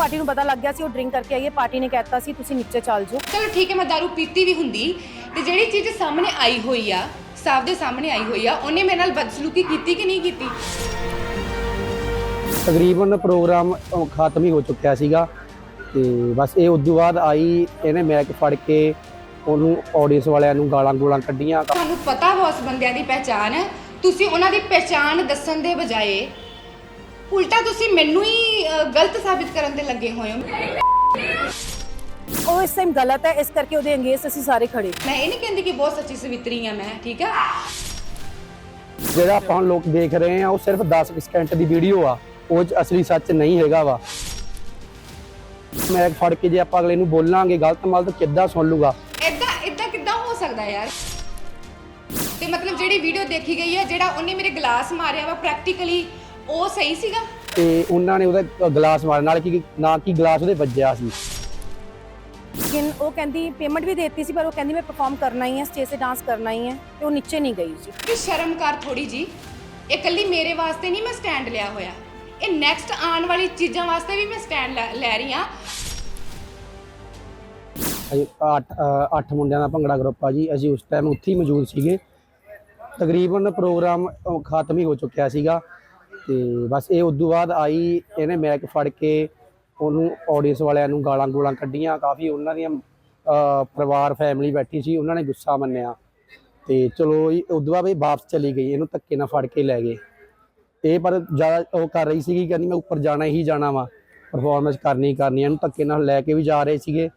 Party ਨੂੰ ਪਤਾ ਲੱਗ ਗਿਆ ਸੀ ਉਹ ਡਰਿੰਕ ਕਰਕੇ ਆਈ ਹੈ ਪਾਰਟੀ ਨੇ ਕਹਿਤਾ ਸੀ ਤੁਸੀਂ ਨੀਚੇ ਚੱਲ ਜਾਓ। ਚਲੋ ਠੀਕ ਹੈ ਮੈਂ ਦਾਰੂ ਪੀਤੀ ਵੀ ਹੁੰਦੀ ਤੇ ਜਿਹੜੀ ਚੀਜ਼ ਸਾਹਮਣੇ ਆਈ ਹੋਈ ਆ ਸਾਫ਼ ਦੇ ਸਾਹਮਣੇ ਆਈ ਹੋਈ ਆ ਉਹਨੇ ਮੇਰੇ ਨਾਲ ਬਦਸਲੂਕੀ ਕੀਤੀ ਕਿ ਨਹੀਂ ਕੀਤੀ? ਤਕਰੀਬਨ ਪ੍ਰੋਗਰਾਮ ਅਹ, ਖਤਮ ਹੀ ਹੋ ਚੁੱਕਿਆ ਸੀਗਾ ਤੇ ਬਸ ਇਹ ਉਦੋਂ ਬਾਅਦ ਆਈ ਇਹਨੇ ਮੈਕ ਫੜ ਕੇ ਉਹਨੂੰ ਆਡੀਅנס ਵਾਲਿਆਂ ਨੂੰ ਗਾਲਾਂ ਗੋਲਾਂ ਕੱਢੀਆਂ। ਤੁਹਾਨੂੰ ਪਤਾ ਵਾ ਉਸ ਬੰਦਿਆਂ ਦੀ ਪਹਿਚਾਣ ਤੁਸੀਂ ਉਹਨਾਂ ਦੀ ਪਹਿਚਾਣ ਦੱਸਣ ਦੇ ਬਜਾਏ ਉਲਟਾ ਤੁਸੀਂ ਮੈਨੂੰ ਹੀ ਅ, ਗਲਤ ਸਾਬਿਤ ਕਰਨ ਤੇ ਲੱਗੇ ਹੋਏ ਹੋ। ਉਹ ਇਸ ਟਾਈਮ ਗਲਤ ਹੈ ਇਸ ਕਰਕੇ ਉਹਦੇ ਅੰਗੇਜ਼ ਅਸੀਂ ਸਾਰੇ ਖੜੇ। ਮੈਂ ਇਹ ਨਹੀਂ ਕਹਿੰਦੀ ਕਿ ਬਹੁਤ ਸੱਚੀ ਸਵਿਤਰੀ ਆ ਮੈਂ ਠੀਕ ਆ? ਜਿਹੜਾ ਆਪਾਂ ਲੋਕ ਦੇਖ ਰਹੇ ਆ ਉਹ ਸਿਰਫ 10 ਕੁ ਸਕਿੰਟ ਦੀ ਵੀਡੀਓ ਆ। ਉਹ 'ਚ ਅਸਲੀ ਸੱਚ ਨਹੀਂ ਹੈਗਾ ਵਾ। ਮੈਕ ਫੜ ਕੇ ਜੇ ਆਪਾਂ ਅਗਲੇ ਨੂੰ ਬੋਲਾਂਗੇ ਗਲਤ ਮਲਤ ਕਿੱਦਾਂ ਸੁਣ ਲੂਗਾ? ਇਦਾਂ ਇਦਾਂ ਕਿੱਦਾਂ ਹੋ ਸਕਦਾ ਯਾਰ? ਤੇ ਮਤਲਬ ਜਿਹੜੀ ਵੀਡੀਓ ਦੇਖੀ ਗਈ ਹੈ ਜਿਹੜਾ ਉਹਨੇ ਮੇਰੇ ਗਲਾਸ ਮਾਰਿਆ ਵਾ ਪ੍ਰੈਕਟੀਕਲੀ ਉਹ ਸਹੀ ਸੀਗਾ? ਤੇ ਉਹਨਾਂ ਨੇ ਉਹਦਾ ਗਲਾਸ ਮਾਰਨ ਨਾਲ ਕੀ ਨਾ ਕੀ ਗਲਾਸ ਉਹਦੇ ਵੱਜਿਆ ਸੀ। ਲੇਕਿਨ ਉਹ ਕਹਿੰਦੀ ਪੇਮੈਂਟ ਵੀ ਦੇਤੀ ਸੀ ਪਰ ਉਹ ਕਹਿੰਦੀ ਮੈਂ ਪਰਫਾਰਮ ਕਰਨਾ ਹੀ ਹੈ ਸਟੇਜ ਤੇ ਡਾਂਸ ਕਰਨਾ ਹੀ ਹੈ ਤੇ ਉਹ ਨੀਚੇ ਨਹੀਂ ਗਈ ਜੀ। ਕਿ ਸ਼ਰਮ ਕਰ ਥੋੜੀ ਜੀ। ਇਹ ਕੱਲੀ ਮੇਰੇ ਵਾਸਤੇ ਨਹੀਂ ਮੈਂ ਸਟੈਂਡ ਲਿਆ ਹੋਇਆ। ਇਹ ਨੈਕਸਟ ਆਉਣ ਵਾਲੀ ਚੀਜ਼ਾਂ ਵਾਸਤੇ ਵੀ ਮੈਂ ਸਟੈਂਡ ਲੈ ਰਹੀ ਹਾਂ। ਅਜੇ ਅੱਠ ਅ, ਅੱਠ ਮੁੰਡਿਆਂ ਦਾ ਭੰਗੜਾ ਗਰੁੱਪ ਆ ਜੀ। ਅਸੀਂ ਉਸ ਟਾਈਮ ਉੱਥੇ ਹੀ ਮੌਜੂਦ ਸੀਗੇ। ਤਕਰੀਬਨ ਪ੍ਰੋਗਰਾਮ ਖਤਮ ਹੀ ਹੋ ਚੁੱਕਿਆ ਸੀਗਾ। ਤੇ ਬਸ ਇਹ ਉਦੋਂ ਬਾਅਦ ਆਈ, ਇਹਨੇ ਮੈਕ ਫੜ ਕੇ ਉਹਨੂੰ ਆਡੀਅנס ਵਾਲਿਆਂ ਨੂੰ ਗਾਲਾਂ ਗੋਲਾਂ ਕੱਢੀਆਂ, ਕਾਫੀ ਉਹਨਾਂ ਦੀਆਂ ਪਰਿਵਾਰ ਫੈਮਿਲੀ ਬੈਠੀ ਸੀ, ਉਹਨਾਂ ਨੇ ਗੁੱਸਾ ਮੰਨਿਆ। ਤੇ ਚਲੋ ਉਦੋਂ ਬਾਅਦ ਇਹ ਵਾਪਸ ਚਲੀ ਗਈ, ਇਹਨੂੰ ਧੱਕੇ ਨਾਲ ਫੜ ਕੇ ਲੈ ਗਏ। ਇਹ ਪਰ ਜ਼ਿਆਦਾ ਉਹ ਕਰ ਰਹੀ ਸੀਗੀ, ਕਹਿੰਦੀ ਮੈਂ ਉੱਪਰ ਜਾਣਾ ਹੀ ਜਾਣਾ ਵਾ। ਪਰਫਾਰਮੈਂਸ ਕਰਨੀ ਕਰਨੀ, ਇਹਨੂੰ ਧੱਕੇ ਨਾਲ ਲੈ ਕੇ ਵੀ ਜਾ ਰਹੇ ਸੀਗੇ,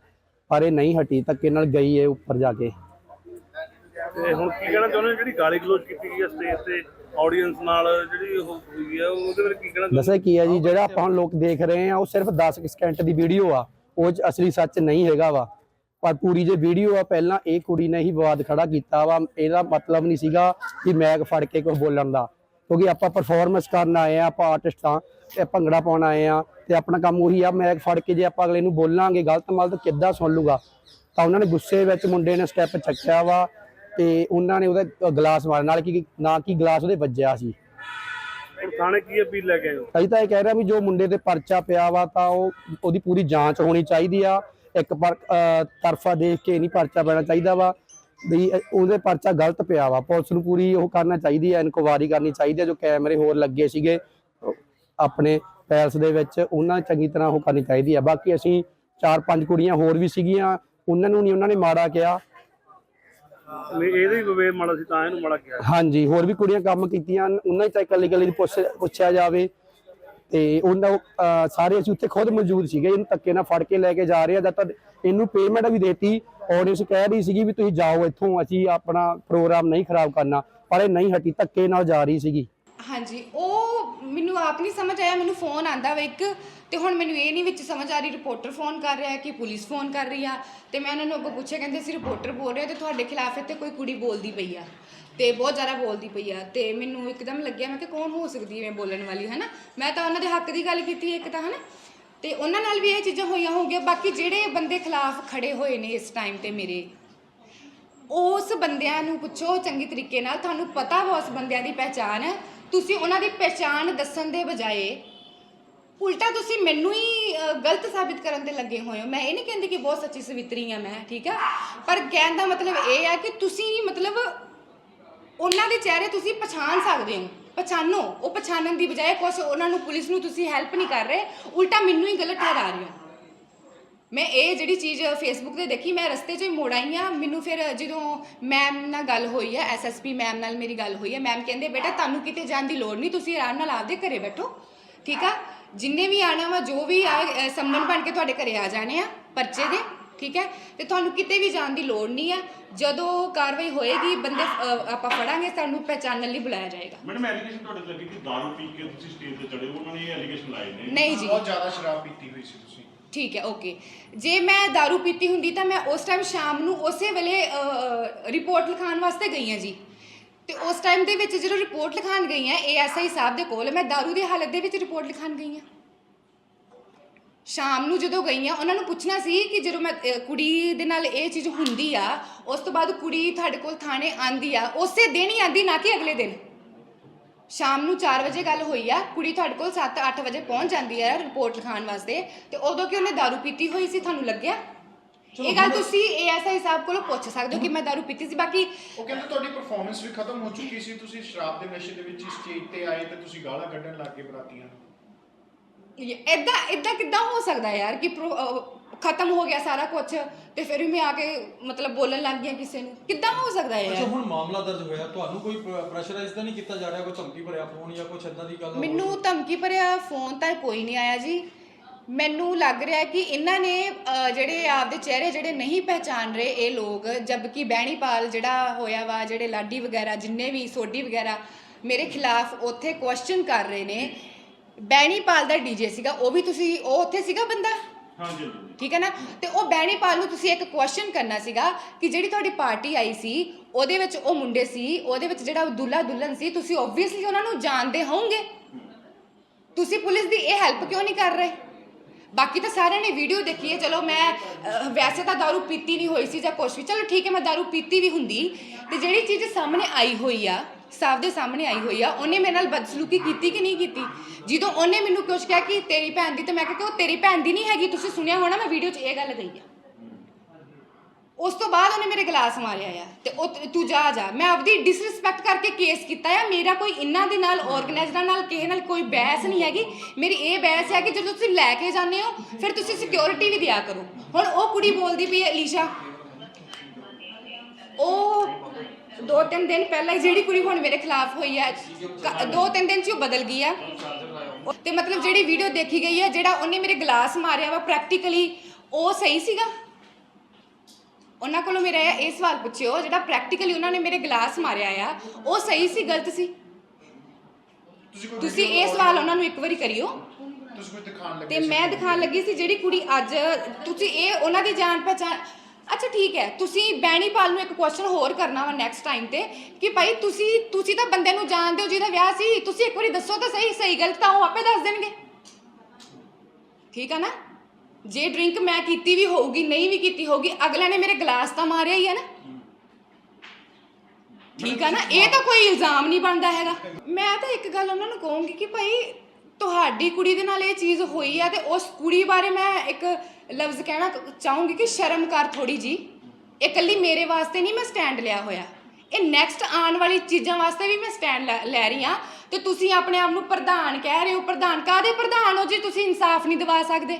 ਪਰ ਇਹ ਨਹੀਂ ਹਟੀ, ਧੱਕੇ ਨਾਲ ਗਈ ਇਹ ਉੱਪਰ ਜਾ ਕੇ। ਤੇ ਹੁਣ ਕੀ ਕਹਿਣਾ ਚਾਹੁੰਦੇ ਜਿਹੜੀ ਗਾਲੀ ਗਲੋਚ ਕੀਤੀ ਗਈ ਸਟੇਜ ਤੇ ਆਡੀਅנס ਨਾਲ ਜਿਹੜੀ ਉਹ ਹੋਈ ਹੈ ਉਹਦੇ ਬਾਰੇ ਕੀ ਕਹਿਣਾ ਦੱਸਿਆ ਕੀ ਹੈ ਜੀ ਜਿਹੜਾ ਆਪਾਂ ਹੁਣ ਲੋਕ ਦੇਖ ਰਹੇ ਆ ਉਹ ਸਿਰਫ 10 ਕੁ ਸਕਿੰਟ ਦੀ ਵੀਡੀਓ ਆ ਉਹ 'ਚ ਅਸਲੀ ਸੱਚ ਨਹੀਂ ਹੈਗਾ ਵਾ। ਪਰ ਪੂਰੀ ਜੇ ਵੀਡੀਓ ਆ ਪਹਿਲਾਂ ਇਹ ਕੁੜੀ ਨੇ ਹੀ ਵਿਵਾਦ ਖੜਾ ਕੀਤਾ ਵਾ ਇਹਦਾ ਮਤਲਬ ਨਹੀਂ ਸੀਗਾ ਕਿ ਮੈਗ ਫੜ ਕੇ ਕੁਝ ਬੋਲਣ ਦਾ। ਕਿਉਂਕਿ ਆਪਾਂ ਪਰਫਾਰਮੈਂਸ ਕਰਨ ਆਏ ਆ ਆਪਾਂ ਆਰਟਿਸਟ ਆ ਤੇ ਭੰਗੜਾ ਪਾਉਣ ਆਏ ਆ ਤੇ ਆਪਣਾ ਕੰਮ ਉਹੀ ਆ ਮੈਗ ਫੜ ਕੇ ਜੇ ਆਪਾਂ ਅਗਲੇ ਨੂੰ ਬੋਲਾਂਗੇ ਗਲਤ ਮਲਤ ਕਿੱਦਾਂ ਸੁਣ ਲੂਗਾ? ਤਾਂ ਉਹਨਾਂ ਨੇ ਗੁੱਸੇ ਵਿੱਚ ਮੁੰਡੇ ਨੇ ਸਟੈਪ ਚੱਕਿਆ ਵਾ ਤੇ ਉਹਨਾਂ ਨੇ ਉਹਦਾ ਗਲਾਸ ਮਾਰਨ ਨਾਲ ਕੀ ਨਾ ਕੀ ਗਲਾਸ ਉਹਦੇ ਵੱਜਿਆ ਸੀ। ਹੁਣ ਥਾਣੇ ਕੀ ਅਪੀਲ ਲੈ ਕੇ ਆਏ ਹੋ? ਅਸੀਂ ਤਾਂ ਇਹ ਕਹਿ ਰਹੇ ਵੀ ਜੋ ਮੁੰਡੇ ਤੇ ਪਰਚਾ ਪਿਆ ਵਾ ਤਾਂ ਉਹ ਉਹਦੀ ਪੂਰੀ ਜਾਂਚ ਹੋਣੀ ਚਾਹੀਦੀ ਆ। ਇੱਕ ਪਰ ਅਹ ਤਰਫਾ ਦੇਖ ਕੇ ਨਹੀਂ ਪਰਚਾ ਪੈਣਾ ਚਾਹੀਦਾ ਵਾ। ਵੀ ਉਹਦੇ ਪਰਚਾ ਗਲਤ ਪਿਆ ਵਾ। ਪੁਲਿਸ ਨੂੰ ਪੂਰੀ ਉਹ ਕਰਨਾ ਚਾਹੀਦੀ ਹੈ ਇਨਕੁਆਰੀ ਕਰਨੀ ਚਾਹੀਦੀ ਹੈ ਜੋ ਕੈਮਰੇ ਹੋਰ ਲੱਗੇ ਸੀਗੇ ਆਪਣੇ ਪੈਲਸ ਦੇ ਵਿੱਚ ਉਹਨਾਂ ਚੰਗੀ ਤਰ੍ਹਾਂ ਉਹ ਕਰਨੀ ਚਾਹੀਦੀ ਹੈ ਬਾਕੀ ਅਸੀਂ ਚਾਰ ਪੰਜ ਕੁੜੀਆਂ ਹੋਰ ਵੀ ਸੀਗੀਆਂ ਉਹਨਾਂ ਨੂੰ ਨਹੀਂ ਉਹਨਾਂ ਨੇ ਮਾੜਾ ਕਿਹਾ। ਨਹੀਂ ਇਹਦੇ ਹੀ ਵਿਵੇਕ ਮਾੜਾ ਸੀ ਤਾਂ ਇਹਨੂੰ ਮਾੜਾ ਕਿਹਾ। ਹਾਂਜੀ ਹੋਰ ਵੀ ਕੁੜੀਆਂ ਕੰਮ ਕੀਤੀਆਂ ਉਹਨਾਂ ਚ ਇਕੱਲੀ ਇਕੱਲੀ ਨੂੰ ਪੁੱਛ ਪੁੱਛਿਆ ਜਾਵੇ। ਤੇ ਉਹਨਾਂ ਅਹ ਸਾਰੇ ਅਸੀਂ ਉੱਥੇ ਖੁਦ ਮੌਜੂਦ ਸੀਗੇ ਇਹਨੂੰ ਧੱਕੇ ਨਾਲ ਫੜ ਕੇ ਲੈ ਕੇ ਜਾ ਰਹੇ ਆ ਜਦ ਤੱਕ ਇਹਨੂੰ ਪੇਮੈਂਟ ਵੀ ਦੇਤੀ ਆਡੀਅנס ਕਹਿ ਰਹੀ ਸੀਗੀ ਵੀ ਤੁਸੀਂ ਜਾਓ ਇੱਥੋਂ ਅਸੀਂ ਆਪਣਾ ਪ੍ਰੋਗਰਾਮ ਨਹੀਂ ਖਰਾਬ ਕਰਨਾ ਪਰ ਇਹ ਨਹੀਂ ਹਟੀ ਧੱਕੇ ਨਾਲ ਜਾ ਰਹੀ ਸੀਗੀ। ਹਾਂਜੀ ਉਹ ਮੈਨੂੰ ਆਪ ਨਹੀਂ ਸਮਝ ਆਇਆ ਮੈਨੂੰ ਫੋਨ ਆਂਦਾ ਵਾ ਇੱਕ ਤੇ ਹੁਣ ਮੈਨੂੰ ਇਹ ਨਹੀਂ ਵਿੱਚ ਸਮਝ ਆ ਰਹੀ ਰਿਪੋਰਟਰ ਫੋਨ ਕਰ ਰਿਹਾ ਕਿ ਪੁਲਿਸ ਫੋਨ ਕਰ ਰਹੀ ਆ। ਤੇ ਮੈਂ ਉਹਨਾਂ ਨੂੰ ਅੱਗੋਂ ਪੁੱਛਿਆ, ਕਹਿੰਦੇ ਅਸੀਂ ਰਿਪੋਰਟਰ ਬੋਲ ਰਿਹਾ ਤੇ ਤੁਹਾਡੇ ਖਿਲਾਫ ਇੱਥੇ ਕੋਈ ਕੁੜੀ ਬੋਲਦੀ ਪਈ ਆ। ਤੇ ਬਹੁਤ ਜ਼ਿਆਦਾ ਬੋਲਦੀ ਪਈ ਆ। ਤੇ ਮੈਨੂੰ ਇੱਕਦਮ ਲੱਗਿਆ, ਮੈਂ ਕਿ ਕੌਣ ਹੋ ਸਕਦੀ ਹੈ ਬੋਲਣ ਵਾਲੀ, ਹਨਾ? ਮੈਂ ਤਾਂ ਉਹਨਾਂ ਦੇ ਹੱਕ ਦੀ ਗੱਲ ਕੀਤੀ ਹੈ ਇੱਕ ਤਾਂ, ਹਨਾ? ਤੇ ਉਹਨਾਂ ਨਾਲ ਵੀ ਇਹ ਚੀਜ਼ਾਂ ਹੋਈਆਂ ਹੋਣਗੀਆਂ ਬਾਕੀ ਜਿਹੜੇ ਬੰਦੇ ਖਿਲਾਫ ਖੜੇ ਹੋਏ ਨੇ ਇਸ ਟਾਈਮ ਤੇ ਮੇਰੇ, ਉਸ ਬੰਦਿਆਂ ਨੂੰ ਪੁੱਛੋ ਚੰਗੀ ਤਰੀਕੇ ਨਾਲ। ਤੁਹਾਨੂੰ ਪਤਾ ਵਾ ਉਸ ਬੰਦਿਆਂ ਦੀ ਪਹਿਚਾਣ। ਤੁਸੀਂ ਉਹਨਾਂ ਦੀ ਪਹਿਚਾਣ ਦੱਸਣ ਦੇ ਬਜਾਏ ਉਲਟਾ ਤੁਸੀਂ ਮੈਨੂੰ ਹੀ ਅ, ਗਲਤ ਸਾਬਿਤ ਕਰਨ ਤੇ ਲੱਗੇ ਹੋਏ ਹੋ। ਮੈਂ ਇਹ ਨਹੀਂ ਕਹਿੰਦੀ ਕਿ ਬਹੁਤ ਸੱਚੀ ਸਵਿਤਰੀ ਆ ਮੈਂ ਠੀਕ ਆ? ਪਰ ਕਹਿਣ ਦਾ ਮਤਲਬ ਇਹ ਆ ਕਿ ਤੁਸੀਂ ਮਤਲਬ ਉਹਨਾਂ ਦੇ ਚਿਹਰੇ ਤੁਸੀਂ ਪਛਾਣ ਸਕਦੇ ਹੋ ਪਛਾਣੋ। ਉਹ ਪਛਾਣਨ ਦੀ ਬਜਾਏ ਕੁਛ ਉਹਨਾਂ ਨੂੰ ਪੁਲਿਸ ਨੂੰ ਤੁਸੀਂ ਹੈਲਪ ਨਹੀਂ ਕਰ ਰਹੇ। ਉਲਟਾ ਮੈਨੂੰ ਹੀ ਗਲਤ ਠਹਿਰਾ ਰਹੇ ਹੋ ਮੈਂ ਇਹ ਜਿਹੜੀ ਚੀਜ਼ ਫੇਸਬੁੱਕ ਤੇ ਦੇਖੀ ਮੈਂ ਰਸਤੇ 'ਚ ਹੀ ਮੁੜ ਆਈ ਹਾਂ। ਮੈਨੂੰ ਫਿਰ ਜਦੋਂ ਮੈਮ ਨਾਲ ਗੱਲ ਹੋਈ ਹੈ ਐਸਐਸਪੀ ਮੈਮ ਨਾਲ ਮੇਰੀ ਗੱਲ ਹੋਈ ਹੈ ਮੈਮ ਕਹਿੰਦੇ ਬੇਟਾ ਤੁਹਾਨੂੰ ਕਿਤੇ ਜਾਣ ਦੀ ਲੋੜ ਨਹੀਂ ਤੁਸੀਂ ਆਰਾਮ ਨਾਲ ਆਪਦੇ ਘਰੇ ਬੈਠੋ। ਠੀਕ ਆ? ਜਿੰਨੇ ਵੀ ਆਣਾ ਵਾ ਜੋ ਵੀ ਆ ਅ, ਬਣ ਕੇ ਤੁਹਾਡੇ ਘਰੇ ਆ ਜਾਣੇ ਆ ਪਰਚੇ ਦੇ ਠੀਕ ਹੈ? ਤੇ ਤੁਹਾਨੂੰ ਕਿਤੇ ਵੀ ਜਾਣ ਦੀ ਲੋੜ ਨਹੀਂ ਹੈ ਜਦੋਂ ਕਾਰਵਾਈ ਹੋਏਗੀ ਬੰਦੇ ਆਪਾਂ ਫੜਾਂਗੇ ਸਾਨੂੰ ਪਹਿਚਾਨਣ ਲਈ ਬੁਲਾਇਆ ਜਾਏਗਾ। ਮੈਡਮ ਐਲੀਗੇਸ਼ਨ ਤੁਹਾਡੇ ਲੱਗੀ ਕਿ ਦਾਰੂ ਪੀ ਕੇ ਤੁਸੀਂ ਸਟੇਜ ਤੇ ਚੜੇ ਉਹਨਾਂ ਨੇ ਇਹ ਐਲੀਗੇਸ਼ਨ ਲਾਏ ਨੇ। ਨਹੀਂ ਜੀ। ਬਹੁਤ ਜ਼ਿਆਦਾ ਸ਼ਰਾਬ ਪੀਤੀ ਹੋਈ ਸੀ ਤੁਸੀਂ। ਠੀਕ ਹੈ ਓਕੇ। ਜੇ ਮੈਂ दारू ਪੀਤੀ ਹੁੰਦੀ ਤਾਂ ਮੈਂ ਉਸ ਟਾਈਮ ਸ਼ਾਮ ਨੂੰ ਉਸੇ ਵੇਲੇ ਰਿਪੋਰਟ ਲਿਖਾਉਣ ਵਾਸਤੇ ਗਈ ਹਾਂ ਜੀ। ਤੇ ਉਸ ਟਾਈਮ ਦੇ ਵਿੱਚ ਜਦੋਂ ਰਿਪੋਰਟ ਲਿਖਾਉਣ ਗਈ ਹਾਂ ਏਐਸਆਈ ਸਾਹਿਬ ਦੇ ਕੋਲ ਮੈਂ दारू ਦੀ ਹਾਲਤ ਦੇ ਵਿੱਚ ਰਿਪੋਰਟ ਲਿਖਾਉਣ ਗਈ ਹਾਂ ਸ਼ਾਮ ਨੂੰ ਜਦੋਂ ਗਈ ਹਾਂ ਉਹਨਾਂ ਨੂੰ ਪੁੱਛਣਾ ਸੀ ਕਿ ਜਦੋਂ ਮੈਂ ਅਹ, ਕੁੜੀ ਦੇ ਨਾਲ ਇਹ ਚੀਜ਼ ਹੁੰਦੀ ਆ ਉਸ ਤੋਂ ਬਾਅਦ ਕੁੜੀ ਤੁਹਾਡੇ ਕੋਲ ਥਾਣੇ ਆਂਦੀ ਆ ਉਸੇ ਦਿਨ ਹੀ ਆਂਦੀ ਨਾ ਕਿ ਅਗਲੇ ਦਿਨ ਸ਼ਾਮ ਨੂੰ 4 ਵਜੇ ਗੱਲ ਹੋਈ ਆ ਕੁੜੀ ਤੁਹਾਡੇ ਕੋਲ 7-8 ਵਜੇ ਪਹੁੰਚ ਜਾਂਦੀ ਹੈ ਰਿਪੋਰਟ ਲਿਖਾਉਣ ਵਾਸਤੇ ਤੇ ਉਦੋਂ ਕਿ ਉਹਨੇ दारू ਪੀਤੀ ਹੋਈ ਸੀ ਤੁਹਾਨੂੰ ਲੱਗਿਆ ਇਹ ਗੱਲ ਤੁਸੀਂ ਏਐਸਆਈ ਸਾਹਿਬ ਕੋਲੋਂ ਪੁੱਛ ਸਕਦੇ ਹੋ ਕਿ ਮੈਂ दारू ਪੀਤੀ ਸੀ ਬਾਕੀ ਉਹ ਕਹਿੰਦੇ ਤੁਹਾਡੀ ਪਰਫਾਰਮੈਂਸ ਵੀ ਖਤਮ ਹੋ ਚੁੱਕੀ ਸੀ ਤੁਸੀਂ ਸ਼ਰਾਬ ਦੇ ਨਸ਼ੇ ਦੇ ਵਿੱਚ ਸਟੇਜ ਤੇ ਆਏ ਤੇ ਤੁਸੀਂ ਗਾਲਾਂ ਕੱਢਣ ਲੱਗ ਗਏ ਬਰਾਤੀਆਂ ਇਦਾਂ ਇਦਾਂ ਕਿੱਦਾਂ ਹੋ ਸਕਦਾ ਯਾਰ ਕਿ ਖਤਮ ਹੋ ਗਿਆ ਸਾਰਾ ਕੁਝ ਤੇ ਫਿਰ ਵੀ ਮੈਂ ਆ ਕੇ ਮਤਲਬ ਬੋਲਣ ਲੱਗ ਗਿਆ ਕਿਸੇ ਨੂੰ? ਕਿੱਦਾਂ ਹੋ ਸਕਦਾ ਹੈ ਅੱਛਾ ਹੁਣ ਮਾਮਲਾ ਦਰਜ ਹੋਇਆ ਤੁਹਾਨੂੰ ਕੋਈ ਪ੍ਰੈਸ਼ਰਾਈਜ਼ ਤਾਂ ਨਹੀਂ ਕੀਤਾ ਜਾ ਰਿਹਾ ਕੋਈ ਧਮਕੀ ਭਰਿਆ ਫੋਨ ਜਾਂ ਕੁਛ ਏਦਾਂ ਦੀ ਗੱਲ ਮੈਨੂੰ ਧਮਕੀ ਭਰਿਆ ਫੋਨ ਤਾਂ ਕੋਈ ਨਹੀਂ ਆਇਆ ਜੀ। ਮੈਨੂੰ ਲੱਗ ਰਿਹਾ ਕਿ ਇਹਨਾਂ ਨੇ ਅਹ, ਜਿਹੜੇ ਆਪਦੇ ਚਿਹਰੇ ਜਿਹੜੇ ਨਹੀਂ ਪਹਿਚਾਨ ਰਹੇ ਇਹ ਲੋਕ ਜਦਕਿ ਬਹਿਣੀਪਾਲ ਜਿਹੜਾ ਹੋਇਆ ਵਾ ਜਿਹੜੇ ਲਾਡੀ ਵਗੈਰਾ ਜਿੰਨੇ ਵੀ ਸੋਢੀ ਵਗੈਰਾ ਮੇਰੇ ਖਿਲਾਫ ਉੱਥੇ ਕੁਐਸਚਨ ਕਰ ਰਹੇ ਨੇ ਬਹਿਣੀਪਾਲ ਦਾ ਡੀਜੇ ਸੀਗਾ ਉਹ ਵੀ ਤੁਸੀਂ ਉਹ ਉੱਥੇ ਸੀਗਾ ਬੰਦਾ? ਹਾਂਜੀ ਹਾਂਜੀ। ਠੀਕ ਹੈ ਨਾ? ਤੇ ਉਹ ਬਹਿਣੀਪਾਲ ਨੂੰ ਤੁਸੀਂ ਇੱਕ ਕੁਐਸਚਨ ਕਰਨਾ ਸੀਗਾ ਕਿ ਜਿਹੜੀ ਤੁਹਾਡੀ ਪਾਰਟੀ ਆਈ ਸੀ ਉਹਦੇ ਵਿੱਚ ਉਹ ਮੁੰਡੇ ਸੀ ਉਹਦੇ ਵਿੱਚ ਜਿਹੜਾ ਦੁੱਲਾ ਦੁਲਹਨ ਸੀ ਤੁਸੀਂ ਆਬਵੀਅਸਲੀ ਉਹਨਾਂ ਨੂੰ ਜਾਣਦੇ ਹੋਵੋਗੇ? ਤੁਸੀਂ ਪੁਲਿਸ ਦੀ ਇਹ ਹੈਲਪ ਕਿਉਂ ਨਹੀਂ ਕਰ ਰਹੇ? ਬਾਕੀ ਤਾਂ ਸਾਰਿਆਂ ਨੇ ਵੀਡੀਓ ਦੇਖੀ ਹੈ ਚਲੋ ਮੈਂ ਅਹ, ਵੈਸੇ ਤਾਂ दारू ਪੀਤੀ ਨਹੀਂ ਹੋਈ ਸੀ ਜਾਂ ਕੁਛ ਵੀ ਚਲੋ ਠੀਕ ਹੈ ਮੈਂ दारू ਪੀਤੀ ਵੀ ਹੁੰਦੀ ਤੇ ਜਿਹੜੀ ਚੀਜ਼ ਸਾਹਮਣੇ ਆਈ ਹੋਈ ਆ ਸਾਫ ਦੇ ਸਾਹਮਣੇ ਆਈ ਹੋਈ ਆ ਉਹਨੇ ਮੇਰੇ ਨਾਲ ਬਦਸਲੂਕੀ ਕੀਤੀ ਕਿ ਨਹੀਂ ਕੀਤੀ ਜਦੋਂ ਉਹਨੇ ਮੈਨੂੰ ਕੁਝ ਕਿਹਾ ਕਿ ਤੇਰੀ ਭੈਣ ਦੀ ਤੇ ਮੈਂ ਕਿਹਾ ਕਿ ਉਹ ਤੇਰੀ ਭੈਣ ਦੀ ਨਹੀਂ ਹੈਗੀ ਤੁਸੀਂ ਸੁਣਿਆ ਹੋਣਾ ਮੈਂ ਵੀਡੀਓ 'ਚ ਇਹ ਗੱਲ ਕਹੀ ਆ ਉਸ ਤੋਂ ਬਾਅਦ ਉਹਨੇ ਮੇਰੇ ਗਲਾਸ ਮਾਰਿਆ ਆ ਤੇ ਉਹ ਤੂੰ ਜਾ ਜਾ। ਮੈਂ ਆਪਦੀ ਡਿਸਰਿਸਪੈਕਟ ਕਰਕੇ ਕੇਸ ਕੀਤਾ ਆ। ਮੇਰਾ ਕੋਈ ਇਹਨਾਂ ਦੇ ਨਾਲ ਆਰਗੇਨਾਈਜ਼ਰਾਂ ਨਾਲ, ਕਿਸੇ ਨਾਲ ਕੋਈ ਬਹਿਸ ਨਹੀਂ ਹੈਗੀ। ਮੇਰੀ ਇਹ ਬਹਿਸ ਹੈ ਕਿ ਜਦੋਂ ਤੁਸੀਂ ਲੈ ਕੇ ਜਾਂਦੇ ਹੋ, ਫਿਰ ਤੁਸੀਂ ਸਿਕਿਉਰਿਟੀ ਵੀ ਦਿਆ ਕਰੋ। ਹੁਣ ਉਹ ਕੁੜੀ ਬੋਲਦੀ ਪਈ ਹੈ ਅਲੀਸ਼ਾ, ਉਹ ਦੋ ਤਿੰਨ ਦਿਨ ਪਹਿਲਾਂ ਹੀ ਜਿਹੜੀ ਕੁੜੀ ਹੁਣ ਮੇਰੇ ਖਿਲਾਫ ਹੋਈ ਹੈ ਕ- ਦੋ ਤਿੰਨ ਦਿਨ ਚ ਹੀ ਉਹ ਬਦਲ ਗਈ ਆ। ਤੇ ਮਤਲਬ ਜਿਹੜੀ ਵੀਡੀਓ ਦੇਖੀ ਗਈ ਹੈ ਜਿਹੜਾ ਉਹਨੇ ਮੇਰੇ ਗਲਾਸ ਮਾਰਿਆ ਵਾ ਪ੍ਰੈਕਟੀਕਲੀ ਉਹ ਸਹੀ ਸੀਗਾ? ਉਹਨਾਂ ਕੋਲੋਂ ਮੇਰਾ ਇਹ ਸਵਾਲ ਪੁੱਛਿਓ ਜਿਹੜਾ ਪ੍ਰੈਕਟੀਕਲੀ ਉਹਨਾਂ ਨੇ ਮੇਰੇ ਗਲਾਸ ਮਾਰਿਆ ਆ ਉਹ ਸਹੀ ਸੀ ਗਲਤ ਸੀ? ਤੁਸੀਂ ਇਹ ਸਵਾਲ ਉਹਨਾਂ ਨੂੰ ਇੱਕ ਵਾਰੀ ਕਰਿਓ। ਤੁਸੀਂ ਕੋਈ ਦਿਖਾਣ ਲੱਗੇ ਤੇ ਮੈਂ ਦਿਖਾਣ ਲੱਗੀ ਸੀ ਜਿਹੜੀ ਕੁੜੀ ਅੱਜ ਤੁਸੀਂ ਇਹ ਉਹਨਾਂ ਦੀ ਜਾਣ ਪਹਿਚਾਣ ਅੱਛਾ ਠੀਕ ਹੈ। ਤੁਸੀਂ ਬੈਣੀਪਾਲ ਨੂੰ ਇੱਕ ਕੁਐਸਚਨ ਹੋਰ ਕਰਨਾ ਵਾ ਨੈਕਸਟ ਟਾਈਮ ਤੇ ਕਿ ਭਾਈ ਤੁਸੀਂ ਤੁਸੀਂ ਤਾਂ ਬੰਦੇ ਨੂੰ ਜਾਣਦੇ ਹੋ ਜਿਹਦਾ ਵਿਆਹ ਸੀ ਤੁਸੀਂ ਇੱਕ ਵਾਰੀ ਦੱਸੋ ਤਾਂ ਸਹੀ ਸਹੀ ਗਲਤ ਤਾਂ ਉਹ ਆਪੇ ਦੱਸ ਦੇਣਗੇ। ਠੀਕ ਆ ਨਾ? ਜੇ ਡਰਿੰਕ ਮੈਂ ਕੀਤੀ ਵੀ ਹੋਊਗੀ, ਨਹੀਂ ਵੀ ਕੀਤੀ ਹੋਊਗੀ ਅਗਲੇ ਨੇ ਮੇਰੇ ਗਲਾਸ ਤਾਂ ਮਾਰਿਆ ਹੀ ਹੈ ਨਾ। ਠੀਕ ਆ ਨਾ? ਇਹ ਤਾਂ ਕੋਈ ਇਲਜ਼ਾਮ ਨਹੀਂ ਬਣਦਾ ਹੈਗਾ। ਮੈਂ ਤਾਂ ਇੱਕ ਗੱਲ ਉਹਨਾਂ ਨੂੰ ਕਹੂੰਗੀ ਕਿ ਭਾਈ, ਤੁਹਾਡੀ ਕੁੜੀ ਦੇ ਨਾਲ ਇਹ ਚੀਜ਼ ਹੋਈ ਆ ਤੇ ਉਸ ਕੁੜੀ ਬਾਰੇ ਮੈਂ ਇੱਕ ਲਫ਼ਜ਼ ਕਹਿਣਾ ਚਾਹੂੰਗੀ ਕਿ ਸ਼ਰਮ ਕਰ ਥੋੜੀ ਜੀ। ਇਹ ਇਕੱਲੀ ਮੇਰੇ ਵਾਸਤੇ ਨਹੀਂ ਮੈਂ ਸਟੈਂਡ ਲਿਆ ਹੋਇਆ। ਇਹ ਨੈਕਸਟ ਆਉਣ ਵਾਲੀ ਚੀਜ਼ਾਂ ਵਾਸਤੇ ਵੀ ਮੈਂ ਸਟੈਂਡ ਲੈ ਰਹੀ ਆ ਤੇ ਤੁਸੀਂ ਆਪਣੇ ਆਪ ਨੂੰ ਪ੍ਰਧਾਨ ਕਹਿ ਰਹੇ ਹੋ। ਪ੍ਰਧਾਨ ਕਾਦੇ ਪ੍ਰਧਾਨ ਹੋ ਜੀ? ਤੁਸੀਂ ਇਨਸਾਫ ਨਹੀਂ ਦਿਵਾ ਸਕਦੇ।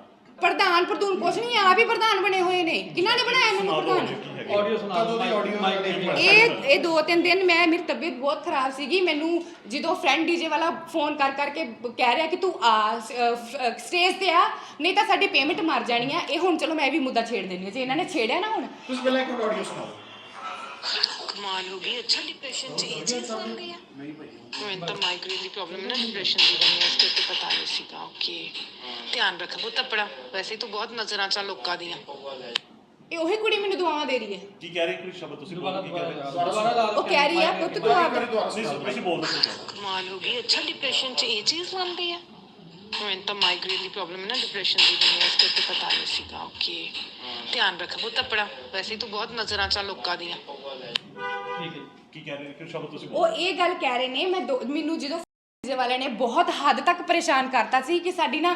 ਪ੍ਰਧਾਨ ਪ੍ਰਧੂਨ ਕੁਛ ਨਹੀਂ ਆਪ ਹੀ ਪ੍ਰਧਾਨ ਬਣੇ ਹੋਏ ਨੇ। ਕਿਹਨਾਂ ਨੇ ਬਣਾਇਆ ਮੈਨੂੰ ਪ੍ਰਧਾਨ? ਆਡੀਓ ਸੁਣਾ ਕਦੋਂ ਦੀ audio ਮਾਈਕ ਦੇ ਦੇਖੀ? ਇਹ ਇਹ ਦੋ ਤਿੰਨ ਦਿਨ ਮੈਂ ਮੇਰੀ ਤਬੀਅਤ ਬਹੁਤ ਖਰਾਬ ਸੀਗੀ। ਮੈਨੂੰ ਜਦੋਂ ਫਰੈਂਡ ਡੀਜੇ ਵਾਲਾ ਫੋਨ ਕਰ ਕਰਕੇ ਕਹਿ ਰਿਹਾ ਕਿ ਤੂੰ ਆ ਸਟੇਜ ਤੇ ਆ ਨਹੀਂ ਤਾਂ ਸਾਡੀ ਪੇਮੈਂਟ ਮਰ ਜਾਣੀ ਆ। ਇਹ ਹੁਣ ਚਲੋ ਮੈਂ ਇਹ ਵੀ ਮੁੱਦਾ ਛੇੜ ਦਿੰਦੀ ਹਾਂ। ਜੇ ਇਹਨਾਂ ਨੇ ਛੇੜਿਆ ਨਾ ਹੁਣ। ਤੁਸੀਂ ਪਹਿਲਾਂ ਇੱਕ ਆਡੀਓ ਸੁਣਾਓ। ਕਮਾਲ ਹੋ ਗਈ ਅੱਛਾ ਡਿਪਰੈਸ਼ਨ ਚ ਇਹ ਚੀਜ਼ ਬਣ ਗਈ ਆ ਮੈਨੂੰ ਤਾਂ ਮਾਈਗ੍ਰੇਨ ਦੀ ਪ੍ਰੋਬਲਮ ਹੈ ਨਾ ਡਿਪਰੈਸ਼ਨ ਦੀ ਬਣੀ ਹੈ ਇਸ ਕਰਕੇ ਪਤਾ ਨਹੀਂ ਸੀਗਾ ਓਕੇ ਧਿਆਨ ਰੱਖ ਬੁੱਤ ਆਪਣਾ ਵੈਸੇ ਤੂੰ ਬਹੁਤ ਨਜ਼ਰਾਂ ਚ ਆ ਲੋਕਾਂ ਦੀਆਂ। ਇਹ ਉਹੀ ਕੁੜੀ ਮੈਨੂੰ ਦੁਆਵਾਂ ਦੇ ਰਹੀ ਹੈ। ਕੀ ਕਹਿ ਰਹੇ ਕੋਈ ਸ਼ਬਦ ਤੁਸੀਂ ਬੋਲ ਕੀ ਕਹਿ ਰਹੇ ਉਹ ਕਹਿ ਰਹੀ ਹੈ ਪੁੱਤ ਤੂੰ ਆਪ ਨਹੀਂ ਤੁਸੀਂ ਬੋਲ ਦਿਓ ਕਮਾਲ ਹੋ ਗਈ ਅੱਛਾ ਡਿਪਰੈਸ਼ਨ ਚ ਇਹ ਚੀਜ਼ ਬਣ ਗਈ ਆ ਮੈਨੂੰ ਤਾਂ ਮਾਈਗ੍ਰੇਨ ਦੀ ਪ੍ਰੋਬਲਮ ਹੈ ਨਾ ਡਿਪਰੈਸ਼ਨ ਦੀ ਬਣੀ ਹੈ ਇਸ ਕਰਕੇ ਪਤਾ ਨਹੀਂ ਸੀਗਾ ਓਕੇ ਧਿਆਨ ਰੱਖ ਬੁੱਤ ਆਪਣਾ ਵੈਸੇ ਤੂੰ ਬਹੁਤ ਨਜ਼ਰਾਂ ਚ ਆ ਲੋਕਾਂ ਦੀਆਂ। ਕੀ ਕਹਿ ਰਹੇ ਕੋਈ ਸ਼ਬਦ ਤੁਸੀਂ ਉਹ ਇਹ ਗੱਲ ਕਹਿ ਰਹੇ ਨੇ ਮੈਂ ਦੋ- ਮੈਨੂੰ ਜਦੋਂ ਡੀਜੇ ਵਾਲਿਆਂ ਨੇ ਬਹੁਤ ਹੱਦ ਤੱਕ ਪਰੇਸ਼ਾਨ ਕਰਤਾ ਸੀ ਕਿ ਸਾਡੀ ਨਾ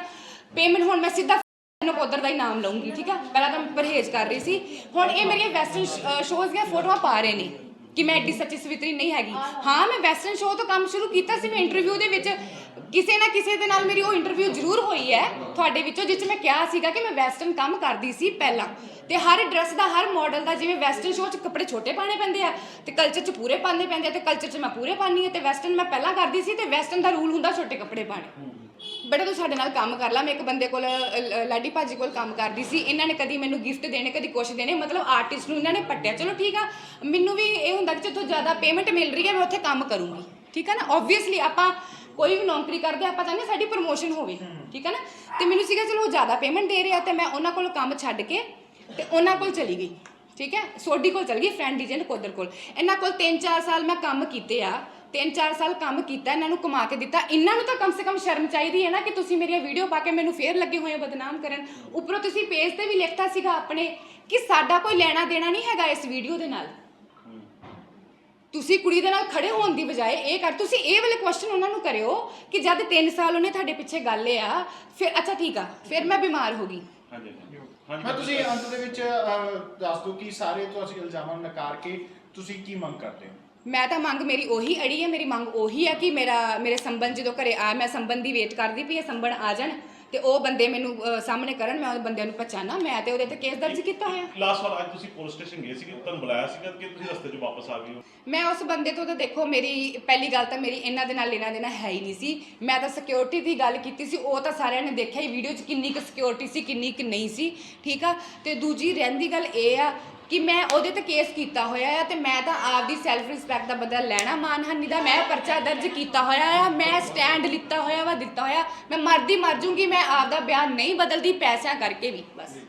ਪੇਮੈਂਟ ਹੁਣ ਮੈਂ ਸਿੱਧਾ ਨਕੋਦਰ ਦਾ ਹੀ ਨਾਮ ਲਵਾਂਗੀ ਠੀਕ ਆ? ਪਹਿਲਾਂ ਤਾਂ ਮੈਂ ਪਰਹੇਜ਼ ਕਰ ਰਹੀ ਸੀ। ਹੁਣ ਇਹ ਮੇਰੀਆਂ ਵੈਸਟਰਨ ਸ਼ੋਜ਼ ਦੀਆਂ ਫੋਟੋਆਂ ਪਾ ਰਹੇ ਨੇ। ਕਿ ਮੈਂ ਐਡੀ ਸੱਚੀ ਸਵਿਤਰੀ ਨਹੀਂ ਹੈਗੀ। ਹਾਂ। ਮੈਂ ਵੈਸਟਰਨ ਸ਼ੋਅ ਤੋਂ ਕੰਮ ਸ਼ੁਰੂ ਕੀਤਾ ਸੀ ਮੈਂ ਇੰਟਰਵਿਊ ਦੇ ਵਿੱਚ ਕਿਸੇ ਨਾ ਕਿਸੇ ਦੇ ਨਾਲ ਮੇਰੀ ਉਹ ਇੰਟਰਵਿਊ ਜ਼ਰੂਰ ਹੋਈ ਹੈ ਤੁਹਾਡੇ ਵਿੱਚੋਂ ਜਿਸ 'ਚ ਮੈਂ ਕਿਹਾ ਸੀਗਾ ਕਿ ਮੈਂ ਵੈਸਟਰਨ ਕੰਮ ਕਰਦੀ ਸੀ ਪਹਿਲਾਂ। ਤੇ ਹਰ ਡਰੈਸ ਦਾ ਹਰ ਮਾਡਲ ਦਾ ਜਿਵੇਂ ਵੈਸਟਰਨ ਸ਼ੋਅ 'ਚ ਕੱਪੜੇ ਛੋਟੇ ਪਾਣੇ ਪੈਂਦੇ ਆ ਤੇ ਕਲਚਰ 'ਚ ਪੂਰੇ ਪਾਣੇ ਪੈਂਦੇ ਆ ਤੇ ਕਲਚਰ 'ਚ ਮੈਂ ਪੂਰੇ ਪਾਣੀ ਆ ਤੇ ਵੈਸਟਰਨ ਮੈਂ ਪਹਿਲਾਂ ਕਰਦੀ ਸੀ ਤੇ ਵੈਸਟਰਨ ਦਾ ਰੂਲ ਹੁੰਦਾ ਛੋਟੇ ਕੱਪੜੇ ਪਾਣੇ ਬੇਟਾ ਤੂੰ ਸਾਡੇ ਨਾਲ ਕੰਮ ਕਰ ਲੈ ਮੈਂ ਇੱਕ ਬੰਦੇ ਕੋਲ ਅ, ਲ- ਲਾਡੀ ਭਾਜੀ ਕੋਲ ਕੰਮ ਕਰਦੀ ਸੀ ਇਹਨਾਂ ਨੇ ਕਦੀ ਮੈਨੂੰ ਗਿਫਟ ਦੇਣੇ ਕਦੀ ਕੁਛ ਦੇਣੇ ਮਤਲਬ ਆਰਟਿਸਟ ਨੂੰ ਇਹਨਾਂ ਨੇ ਪੱਟਿਆ। ਚਲੋ ਠੀਕ ਆ ਮੈਨੂੰ ਵੀ ਇਹ ਹੁੰਦਾ ਕਿ ਜਿੱਥੋਂ ਜ਼ਿਆਦਾ ਪੇਮੈਂਟ ਮਿਲ ਰਹੀ ਹੈ ਮੈਂ ਉੱਥੇ ਕੰਮ ਕਰੂੰਗੀ। ਠੀਕ ਆ ਨਾ? ਆਬਵੀਅਸਲੀ ਆਪਾਂ ਕੋਈ ਵੀ ਨੌਕਰੀ ਕਰਦੇ ਆਪਾਂ ਚਾਹੁੰਦੇ ਹਾਂ ਸਾਡੀ ਪ੍ਰਮੋਸ਼ਨ ਹੋਵੇ। ਠੀਕ ਹੈ ਨਾ? ਤੇ ਮੈਨੂੰ ਸੀਗਾ ਚਲੋ ਉਹ ਜ਼ਿਆਦਾ ਪੇਮੈਂਟ ਦੇ ਰਿਹਾ ਤੇ ਮੈਂ ਉਹਨਾਂ ਕੋਲ ਕੰਮ ਛੱਡ ਕੇ ਤੇ ਉਹਨਾਂ ਕੋਲ ਚਲੀ ਗਈ। ਠੀਕ ਹੈ ਸੋਢੀ ਕੋਲ ਚਲ ਗਈ ਫਰੈਂਡ ਡੀਜਨ ਕੋਦਰ ਕੋਲ। ਇਹਨਾਂ ਕੋਲ 3-4 ਸਾਲ ਮੈਂ ਕੰਮ ਕੀਤੇ ਆ 3-4 ਸਾਲ ਕੰਮ ਕੀਤਾ ਇਹਨਾਂ ਨੂੰ ਕਮਾ ਕੇ ਦਿੱਤਾ। ਇਹਨਾਂ ਨੂੰ ਤਾਂ ਕਮ ਸੇ ਕਮ ਸ਼ਰਮ ਚਾਹੀਦੀ ਹੈ ਨਾ ਕਿ ਤੁਸੀਂ ਮੇਰੀਆਂ ਵੀਡੀਓ ਪਾ ਕੇ ਮੈਨੂੰ ਫੇਰ ਲੱਗੇ ਹੋਏ ਹੋ ਬਦਨਾਮ ਕਰਨ। ਉੱਪਰੋਂ ਤੁਸੀਂ ਪੇਜ ਤੇ ਵੀ ਲਿਖਤਾ ਸੀਗਾ ਆਪਣੇ ਕਿ ਸਾਡਾ ਕੋਈ ਲੈਣਾ ਦੇਣਾ ਨਹੀਂ ਹੈਗਾ ਇਸ ਵੀਡੀਓ ਦੇ ਨਾਲ। ਤੁਸੀਂ ਕੁੜੀ ਦੇ ਨਾਲ ਖੜੇ ਹੋਣ ਦੀ ਬਜਾਏ ਇਹ ਕਰ ਤੁਸੀਂ ਇਹ ਵਾਲੇ ਕੁਐਸਚਨ ਉਹਨਾਂ ਨੂੰ ਕਰਿਓ ਕਿ ਜਦ 3 ਸਾਲ ਉਹਨੇ ਤੁਹਾਡੇ ਪਿੱਛੇ ਗੱਲ ਆ ਫਿਰ ਅੱਛਾ ਠੀਕ ਆ ਫਿਰ ਮੈਂ ਬਿਮਾਰ ਹੋ ਗਈ। ਹਾਂਜੀ ਹਾਂਜੀ। ਮੈਂ ਤੁਸੀਂ ਅੰਤ ਦੇ ਵਿੱਚ ਅਹ, ਦੱਸ ਦਿਓ ਕਿ ਸਾਰੇ ਤੁਸੀਂ ਇਲਜ਼ਾਮਾਂ ਨੂੰ ਨਕਾਰ ਕੇ ਤੁਸੀਂ ਕੀ ਮੰਗ ਕਰਦੇ ਹੋ? ਮੈਂ ਤਾਂ ਮੰਗ ਮੇਰੀ ਉਹੀ ਅੜੀ ਹੈ ਮੇਰੀ ਮੰਗ ਉਹੀ ਹੈ ਕਿ ਮੇਰਾ ਮੇਰੇ ਸੰਬੰਧ ਜਦੋਂ ਘਰੇ ਆ ਮੈਂ ਸੰਬੰਧ ਦੀ ਵੇਟ ਕਰਦੀ ਪਈ ਹੈ ਸੰਬੰਧ ਆ ਜਾਣ ਤੇ ਉਹ ਬੰਦੇ ਮੈਨੂੰ ਅਹ, ਸਾਹਮਣੇ ਕਰਨ ਮੈਂ ਉਹ ਬੰਦਿਆਂ ਨੂੰ ਪਛਾਣਾ। ਮੈਂ ਤੇ ਉਹਦੇ ਤੇ ਕੇਸ ਦਰਜ ਕੀਤਾ ਹੋਇਆ। ਲਾਸਟ ਵਾਰ ਅੱਜ ਤੁਸੀਂ ਪੁਲਿਸ ਸਟੇਸ਼ਨ ਗਏ ਸੀਗੇ ਤੁਹਾਨੂੰ ਬੁਲਾਇਆ ਸੀਗਾ ਕਿ ਤੁਸੀਂ ਰਸਤੇ 'ਚ ਵਾਪਸ ਆ ਗਏ ਹੋ? ਮੈਂ ਉਸ ਬੰਦੇ ਤੋਂ ਤਾਂ ਦੇਖੋ ਮੇਰੀ ਪਹਿਲੀ ਗੱਲ ਤਾਂ ਮੇਰੀ ਇਹਨਾਂ ਦੇ ਨਾਲ ਲੈਣਾ ਦੇਣਾ ਹੈ ਹੀ ਨਹੀਂ ਸੀ। ਮੈਂ ਤਾਂ ਸਿਕਿਉਰਿਟੀ ਦੀ ਗੱਲ ਕੀਤੀ ਸੀ ਉਹ ਤਾਂ ਸਾਰਿਆਂ ਨੇ ਦੇਖਿਆ ਹੀ ਵੀਡੀਓ 'ਚ ਕਿੰਨੀ ਕੁ ਸਿਕਿਉਰਿਟੀ ਸੀ ਕਿੰਨੀ ਕੁ ਨਹੀਂ ਸੀ ਠੀਕ ਆ? ਤੇ ਦੂਜੀ ਰਹਿੰਦੀ ਗੱਲ ਇਹ ਆ ਕਿ ਮੈਂ ਉਹਦੇ ਤੇ ਕੇਸ ਕੀਤਾ ਹੋਇਆ ਆ ਤੇ ਮੈਂ ਤਾਂ ਆਪਦੀ ਸੈਲਫ ਰਿਸਪੈਕਟ ਦਾ ਬਦਲਾ ਲੈਣਾ ਮਾਨਹਾਨੀ ਦਾ। ਮੈਂ ਪਰਚਾ ਦਰਜ ਕੀਤਾ ਹੋਇਆ ਆ, ਮੈਂ ਸਟੈਂਡ ਲਿੱਤਾ ਹੋਇਆ ਵਾ, ਦਿੱਤਾ ਹੋਇਆ। ਮੈਂ ਮਰਦੀ ਮਰ ਜੂੰਗੀ, ਮੈਂ ਆਪਦਾ ਬਿਆਨ ਨਹੀਂ ਬਦਲਦੀ ਪੈਸਿਆਂ ਕਰਕੇ ਵੀ, ਬਸ।